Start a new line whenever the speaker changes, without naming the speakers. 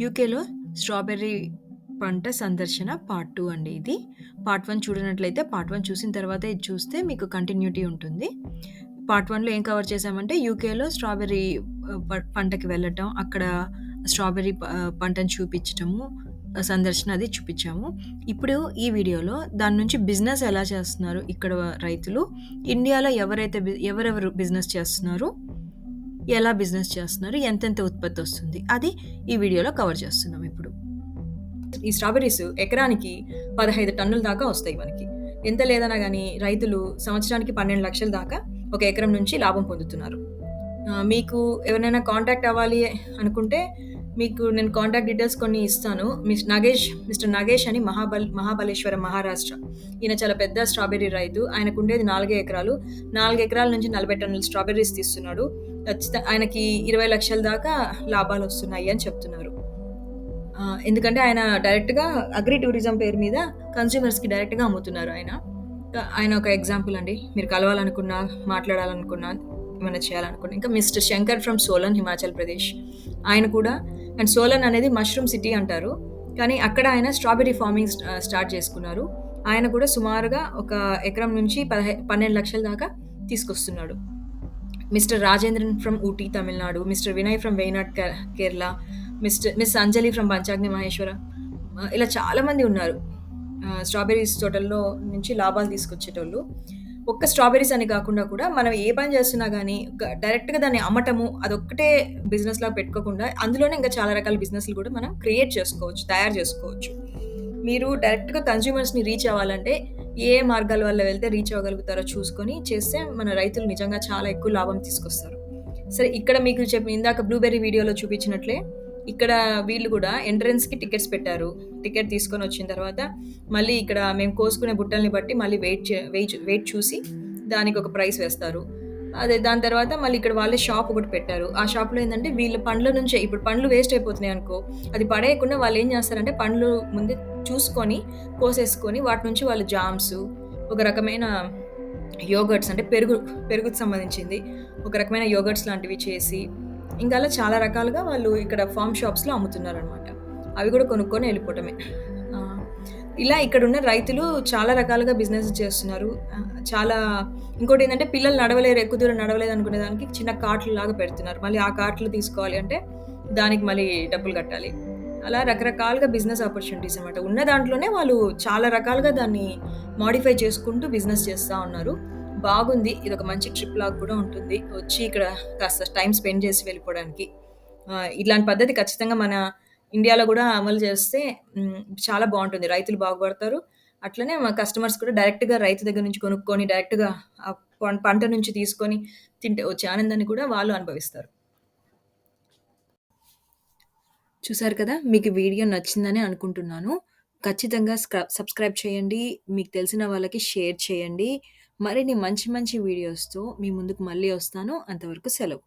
యూకేలో స్ట్రాబెర్రీ పంట సందర్శన పార్ట్ టూ అండి ఇది. పార్ట్ వన్ చూడనట్లయితే పార్ట్ వన్ చూసిన తర్వాత ఇది చూస్తే మీకు కంటిన్యూటీ ఉంటుంది. పార్ట్ వన్లో ఏం కవర్ చేశామంటే యూకేలో స్ట్రాబెర్రీ ప పంటకి వెళ్ళటం, అక్కడ స్ట్రాబెర్రీ పంటను చూపించటము, సందర్శన అది చూపించాము. ఇప్పుడు ఈ వీడియోలో దాని నుంచి బిజినెస్ ఎలా చేస్తున్నారు ఇక్కడ రైతులు, ఇండియాలో ఎవరైతే ఎవరెవరు బిజినెస్ చేస్తున్నారు, ఎలా బిజినెస్ చేస్తున్నారు, ఎంతెంత ఉత్పత్తి వస్తుంది, అది ఈ వీడియోలో కవర్ చేస్తున్నాం ఇప్పుడు. ఈ స్ట్రాబెర్రీస్ ఎకరానికి 15 టన్నుల దాకా వస్తాయి మనకి. ఎంత లేదన్నా కానీ రైతులు సంవత్సరానికి పన్నెండు లక్షల దాకా ఒక ఎకరం నుంచి లాభం పొందుతున్నారు. మీకు ఎవరినైనా కాంటాక్ట్ అవ్వాలి అనుకుంటే మీకు నేను కాంటాక్ట్ డీటెయిల్స్ కొన్ని ఇస్తాను. మిస్ నగేష్ మిస్టర్ నగేష్ అని మహాబల్ మహాబలేశ్వరం, మహారాష్ట్ర. ఈయన చాలా పెద్ద స్ట్రాబెర్రీ రైతు. ఆయనకు ఉండేది నాలుగే ఎకరాలు. నాలుగు ఎకరాల నుంచి 40 టన్నుల స్ట్రాబెర్రీస్ తీస్తున్నాడు. ఖచ్చితంగా ఆయనకి ఇరవై లక్షల దాకా లాభాలు వస్తున్నాయి అని చెప్తున్నారు. ఎందుకంటే ఆయన డైరెక్ట్‌గా అగ్రి టూరిజం పేరు మీద కన్స్యూమర్స్‌కి డైరెక్ట్‌గా అమ్ముతున్నారు ఆయన. ఆయన ఒక ఎగ్జాంపుల్ అండి. మీరు కలవాలనుకున్నా, మాట్లాడాలనుకున్నా, ఏమైనా చేయాలనుకున్నా. ఇంకా మిస్టర్ శంకర్ ఫ్రమ్ సోలన్, హిమాచల్ ప్రదేశ్. ఆయన కూడా అండ్ సోలన్ అనేది మష్రూమ్ సిటీ అంటారు. కానీ అక్కడ ఆయన స్ట్రాబెర్రీ ఫార్మింగ్ స్టార్ట్ చేసుకున్నారు. ఆయన కూడా సుమారుగా ఒక ఎకరం నుంచి పదహై 12,00,000 దాకా తీసుకొస్తున్నాడు. Mister Rajendran from Ooty, Tamil Nadu. Mister Vinay from Wayanad Kerala. Mister miss Anjali from Panchgani Maheshwara. ఇలా చాలామంది ఉన్నారు. స్ట్రాబెరీస్ స్ట్రాబెర్రీస్ తోటల్లో నుంచి లాభాలు తీసుకొచ్చేటోళ్ళు. ఒక్క స్ట్రాబెర్రీస్ అని కాకుండా కూడా మనం ఏ పని చేస్తున్నా కానీ డైరెక్ట్‌గా దాన్ని అమ్మటము అదొక్కటే బిజినెస్‌లాగా పెట్టుకోకుండా అందులోనే ఇంకా చాలా రకాల బిజినెస్‌లు కూడా మనం క్రియేట్ చేసుకోవచ్చు, తయారు చేసుకోవచ్చు. మీరు డైరెక్ట్‌గా కన్జ్యూమర్స్ని రీచ్ అవ్వాలంటే ఏ ఏ మార్గాల వల్ల వెళ్తే రీచ్ అవ్వగలుగుతారో చూసుకొని చేస్తే మన రైతులు నిజంగా చాలా ఎక్కువ లాభం తీసుకొస్తారు. సరే ఇక్కడ మీకు చెప్పి ఇందాక బ్లూబెర్రీ వీడియోలో చూపించినట్లే ఇక్కడ వీళ్ళు కూడా ఎంట్రన్స్‌కి టికెట్స్ పెట్టారు. టికెట్ తీసుకొని వచ్చిన తర్వాత మళ్ళీ ఇక్కడ మేము కోసుకునే బుట్టల్ని బట్టి మళ్ళీ వెయిట్ చే వెయిట్ వెయిట్ చూసి ఒక ప్రైస్ వేస్తారు. అదే దాని తర్వాత మళ్ళీ ఇక్కడ వాళ్ళే షాప్ ఒకటి పెట్టారు. ఆ షాప్‌లో ఏంటంటే వీళ్ళ పండ్ల నుంచే ఇప్పుడు పండ్లు వేస్ట్ అయిపోతున్నాయి అనుకో అది పడేయకుండా వాళ్ళు ఏం చేస్తారంటే పండ్లు ముందే చూసుకొని, కోసేసుకొని వాటి నుంచి వాళ్ళు జామ్స్, ఒక రకమైన యోగర్ట్స్ అంటే పెరుగు పెరుగుకు సంబంధించింది. ఒక రకమైన యోగర్ట్స్ లాంటివి చేసి, ఇంకా అలా చాలా రకాలుగా వాళ్ళు ఇక్కడ ఫార్మ్ షాప్స్‌లో అమ్ముతున్నారు అనమాట అవి కూడా కొనుక్కొని వెళ్ళిపోవటమే ఇలా ఇక్కడ ఉన్న రైతులు చాలా రకాలుగా బిజినెస్ చేస్తున్నారు. చాలా ఇంకోటి ఏంటంటే పిల్లలు నడవలేరు, ఎక్కువ దూరం నడవలేదు అనుకునే దానికి చిన్న కార్ట్‌లులాగా పెడుతున్నారు. మళ్ళీ ఆ కార్ట్‌లు తీసుకోవాలి అంటే దానికి మళ్ళీ డబ్బులు కట్టాలి. అలా రకరకాలుగా బిజినెస్ ఆపర్చునిటీస్ అనమాట. ఉన్న దాంట్లోనే వాళ్ళు చాలా రకాలుగా దాన్ని మాడిఫై చేసుకుంటూ బిజినెస్ చేస్తూ ఉన్నారు. బాగుంది. ఇది ఒక మంచి ట్రిప్ లాగా కూడా ఉంటుంది. వచ్చి ఇక్కడ కాస్త టైం స్పెండ్ చేసి వెళ్ళిపోవడానికి. ఇలాంటి పద్ధతి ఖచ్చితంగా మన ఇండియాలో కూడా అమలు చేస్తే చాలా బాగుంటుంది రైతులు బాగుపడతారు. అట్లనే మా కస్టమర్స్ కూడా డైరెక్ట్‌గా రైతు దగ్గర నుంచి కొనుక్కొని, డైరెక్ట్‌గా పంట నుంచి తీసుకొని తింటే వచ్చే ఆనందాన్ని కూడా వాళ్ళు అనుభవిస్తారు. చూసారు కదా! మీకు వీడియో నచ్చిందని అనుకుంటున్నాను. ఖచ్చితంగా స్క్రబ్ సబ్స్క్రైబ్ చేయండి. మీకు తెలిసిన వాళ్ళకి షేర్ చేయండి. మరిన్ని మంచి మంచి వీడియోస్‌తో మీ ముందుకు మళ్ళీ వస్తాను. అంతవరకు సెలవు.